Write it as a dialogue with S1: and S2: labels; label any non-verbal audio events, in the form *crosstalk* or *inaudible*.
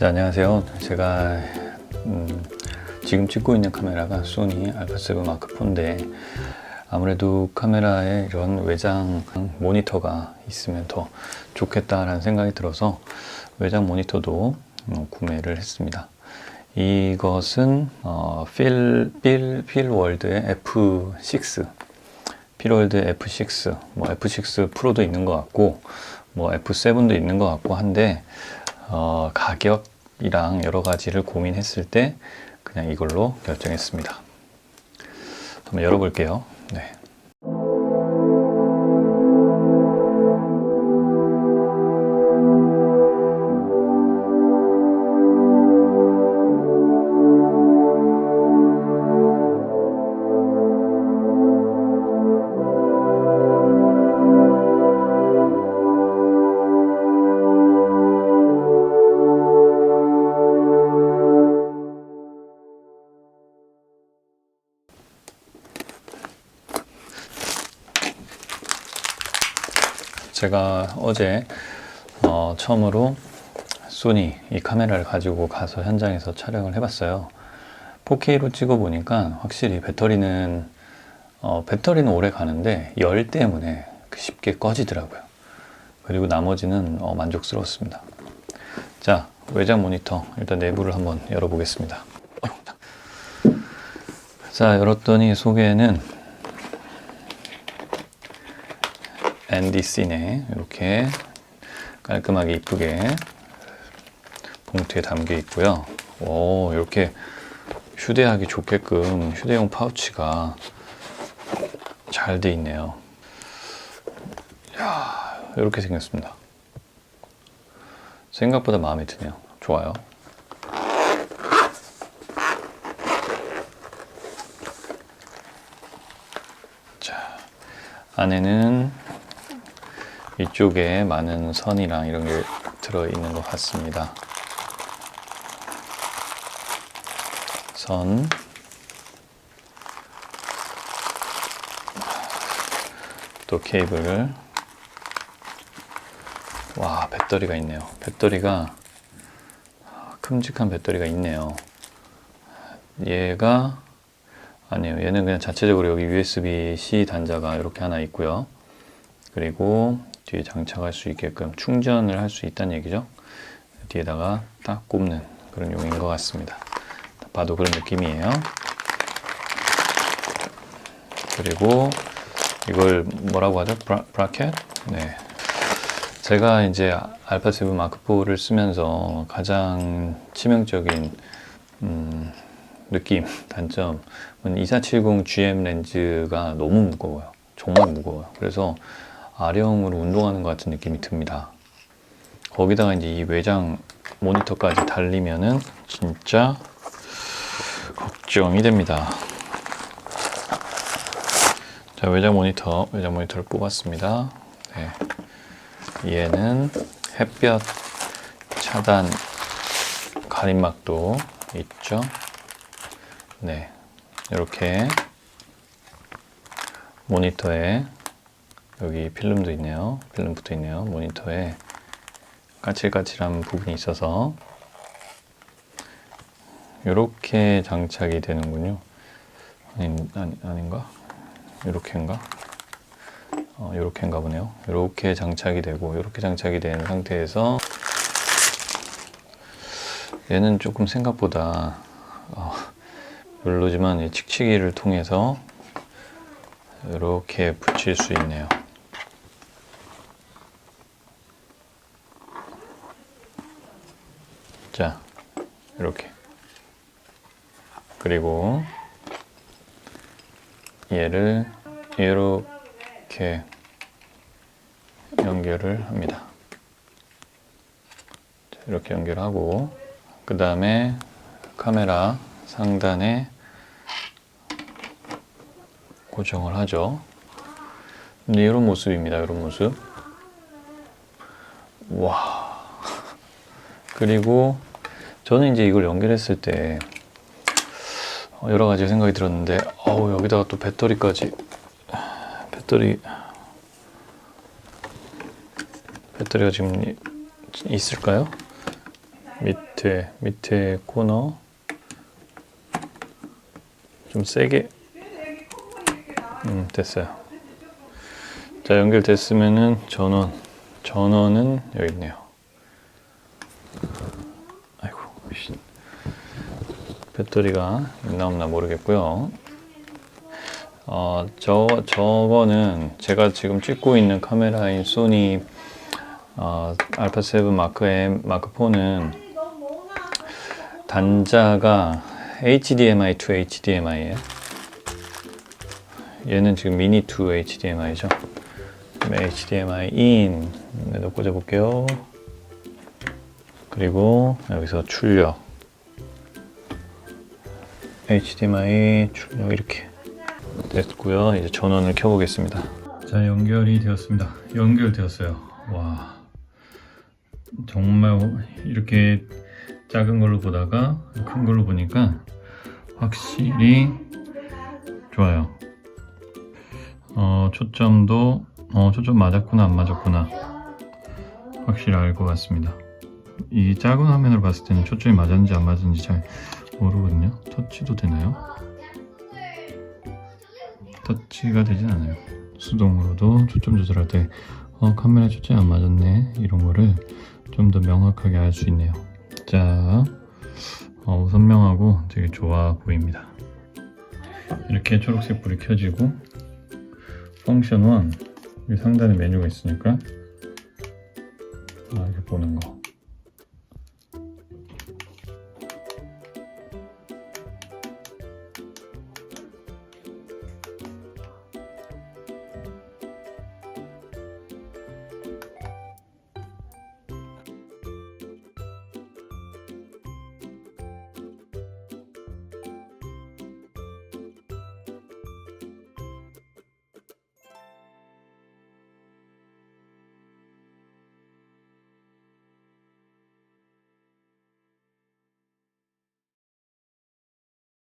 S1: 네, 안녕하세요. 제가 음, 지금 찍고 있는 카메라가 소니 알파7 마크 4인데 아무래도 카메라에 이런 외장 모니터가 있으면 더 좋겠다라는 생각이 들어서 외장 모니터도 어, 구매를 했습니다. 이것은 어, 필, 필, 필월드의 F6 필월드 F6, 뭐 F6 프로도 있는 것 같고, 뭐 F7도 있는 것 같고 한데, 어, 가격이랑 여러 가지를 고민했을 때 그냥 이걸로 결정했습니다. 한번 열어볼게요. 네. 제가 어제 어, 처음으로 소니 이 카메라를 가지고 가서 현장에서 촬영을 해봤어요. 4K로 찍어보니까 확실히 배터리는 어, 배터리는 오래 가는데 열 때문에 쉽게 꺼지더라고요. 그리고 나머지는 어, 만족스러웠습니다. 자 외장 모니터 일단 내부를 한번 열어보겠습니다. 자 열었더니 속에는 NDC네 이렇게 깔끔하게 이쁘게 봉투에 담겨 있고요. 오 이렇게 휴대하기 좋게끔 휴대용 파우치가 잘 돼 있네요. 야 이렇게 생겼습니다. 생각보다 마음에 드네요. 좋아요. 자 안에는 이쪽에 많은 선이랑 이런 게 들어있는 것 같습니다. 선. 또 케이블. 와, 배터리가 있네요. 배터리가 큼직한 배터리가 있네요. 얘가 아니에요. 얘는 그냥 자체적으로 여기 USB-C 단자가 이렇게 하나 있고요. 그리고 뒤에 장착할 수 있게끔 충전을 할 수 있다는 얘기죠. 뒤에다가 딱 꼽는 그런 용인 것 같습니다. 봐도 그런 느낌이에요. 그리고 이걸 뭐라고 하죠? 브라, 브라켓? 네. 제가 이제 알파 7 마크 4를 쓰면서 가장 치명적인 음, 느낌, *laughs* 단점은 2470 GM 렌즈가 너무 무거워요. 정말 무거워요. 그래서 아령으로 운동하는 것 같은 느낌이 듭니다. 거기다가 이제 이 외장 모니터까지 달리면은 진짜 걱정이 됩니다. 자, 외장 모니터, 외장 모니터를 뽑았습니다. 네. 얘는 햇볕 차단 가림막도 있죠. 네. 이렇게 모니터에 여기 필름도 있네요. 필름 붙어 있네요. 모니터에 까칠까칠한 부분이 있어서 이렇게 장착이 되는군요. 아니, 아니 아닌가? 이렇게인가? 어, 이렇게인가 보네요. 이렇게 장착이 되고 이렇게 장착이 된 상태에서 얘는 조금 생각보다 어, 별로지만 이 칙칙이를 통해서 이렇게 붙일 수 있네요. 자, 이렇게. 그리고 얘를 이렇게 연결을 합니다. 자, 이렇게 연결하고 그 다음에 카메라 상단에 고정을 하죠. 네, 이런 모습입니다. 이런 모습. 와. 그리고 저는 이제 이걸 연결했을 때 여러 가지 생각이 들었는데, 어우, 여기다가 또 배터리까지. 배터리. 배터리가 지금 있을까요? 밑에 밑에 코너 좀 세게 음 됐어요 자 연결됐으면은 전원 전원은 여기 있네요 아이고 씨. 배터리가 있나 없나 모르겠고요 어, 저, 저거는 제가 지금 찍고 있는 카메라인 소니 어, 알파 7 마크 M 마크 4는 단자가 HDMI to HDMI예요. 얘는 지금 미니 to HDMI죠. HDMI in에도 꽂아 볼게요. 그리고 여기서 출력 HDMI 출력 이렇게 됐고요. 이제 전원을 켜보겠습니다. 자 연결이 되었습니다. 연결되었어요. 와 정말 이렇게 작은 걸로 보다가 큰 걸로 보니까 확실히 좋아요. 어, 초점도 어, 초점 맞았구나 안 맞았구나 확실히 알 것 같습니다. 이 작은 화면으로 봤을 때는 초점이 맞았는지 안 맞았는지 잘 모르거든요. 터치도 되나요? 터치가 되진 않아요. 수동으로도 초점 조절할 때 어, 카메라 초점이 안 맞았네 이런 거를 좀 더 명확하게 알 수 있네요. 자, 어, 선명하고 되게 좋아 보입니다. 이렇게 초록색 불이 켜지고 펑션 1 여기 상단에 메뉴가 있으니까 아, 이렇게 보는 거